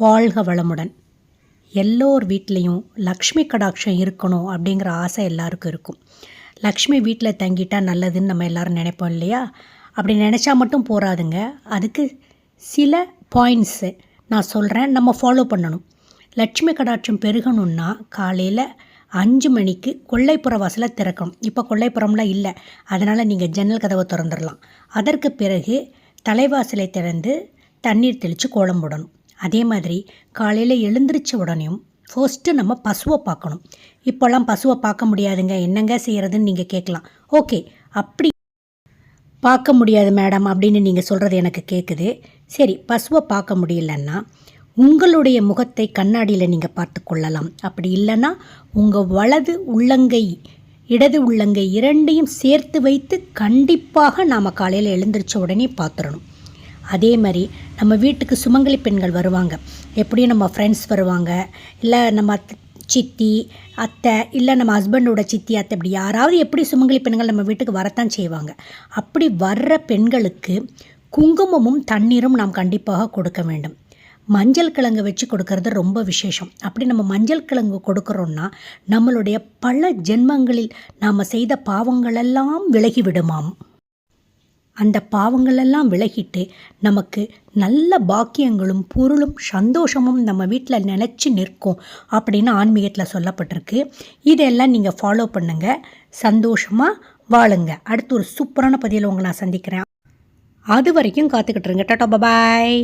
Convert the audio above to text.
வாழ்க வளமுடன். எல்லோர் வீட்லேயும் லக்ஷ்மி கடாட்சம் இருக்கணும் அப்படிங்கிற ஆசை எல்லாருக்கும் இருக்கும். லக்ஷ்மி வீட்டில் தங்கிட்டா நல்லதுன்னு நம்ம எல்லாரும் நினைப்போம் இல்லையா? அப்படி நினச்சா மட்டும் போகாதுங்க அதுக்கு சில பாயிண்ட்ஸு நான் சொல்கிறேன் நம்ம ஃபாலோ பண்ணணும். லட்சுமி கடாட்சம் பெருகணுன்னா காலையில் அஞ்சு மணிக்கு கொல்லைப்புற வாசலை திறக்கணும். இப்போ கொல்லைப்புறம்லாம் இல்லை. அதனால் நீங்கள் ஜன்னல் கதவை திறந்துடலாம். அதற்கு பிறகு தலைவாசலை திறந்து தண்ணீர் தெளித்து கோலம் போடணும். அதே மாதிரி காலையில் எழுந்திரிச்ச உடனேயும் ஃபர்ஸ்ட்டு நம்ம பசுவை பார்க்கணும். இப்போல்லாம் பசுவை பார்க்க முடியாதுங்க. என்னங்க செய்கிறதுன்னு நீங்கள் கேட்கலாம். ஓகே அப்படி பார்க்க முடியாது மேடம் அப்படின்னு நீங்கள் சொல்கிறது எனக்கு கேட்குது சரி பசுவை பார்க்க முடியலன்னா உங்களுடைய முகத்தை கண்ணாடியில் நீங்கள் பார்த்து கொள்ளலாம். அப்படி இல்லைன்னா உங்கள் வலது உள்ளங்கை இடது உள்ளங்கை இரண்டையும் சேர்த்து வைத்து கண்டிப்பாக நாம் காலையில் எழுந்திரிச்ச உடனே பார்த்துடணும். அதே மாதிரி நம்ம வீட்டுக்கு சுமங்கலி பெண்கள் வருவாங்க. எப்படியும் நம்ம ஃப்ரெண்ட்ஸ் வருவாங்க. இல்லை நம்ம சித்தி அத்தை இல்லை நம்ம ஹஸ்பண்டோட சித்தி அத்தை இப்படி யாராவது எப்படி சுமங்கலி பெண்கள் நம்ம வீட்டுக்கு வரத்தான் செய்வாங்க. அப்படி வர்ற பெண்களுக்கு குங்குமமும் தண்ணீரும் நாம் கண்டிப்பாக கொடுக்க வேண்டும். மஞ்சள் கிழங்கு வச்சு கொடுக்கறது ரொம்ப விசேஷம். அப்படி நம்ம மஞ்சள் கிழங்கு கொடுக்குறோன்னா நம்மளுடைய பல ஜென்மங்களில் நாம் செய்த பாவங்களெல்லாம் விலகி விடுமாம். அந்த பாவங்களெல்லாம் விலகிட்டு நமக்கு நல்ல பாக்கியங்களும் பொருளும் சந்தோஷமும் நம்ம வீட்டில் நினச்சி நிற்கும் அப்படின்னு ஆன்மீகத்தில் சொல்லப்பட்டிருக்கு. இதெல்லாம் நீங்கள் ஃபாலோ பண்ணுங்கள் சந்தோஷமாக வாழுங்க. அடுத்து ஒரு சூப்பரான பதிவில் உங்களை நான் சந்திக்கிறேன். அது வரைக்கும் காத்துக்கிட்டு இருங்க. Tata bye bye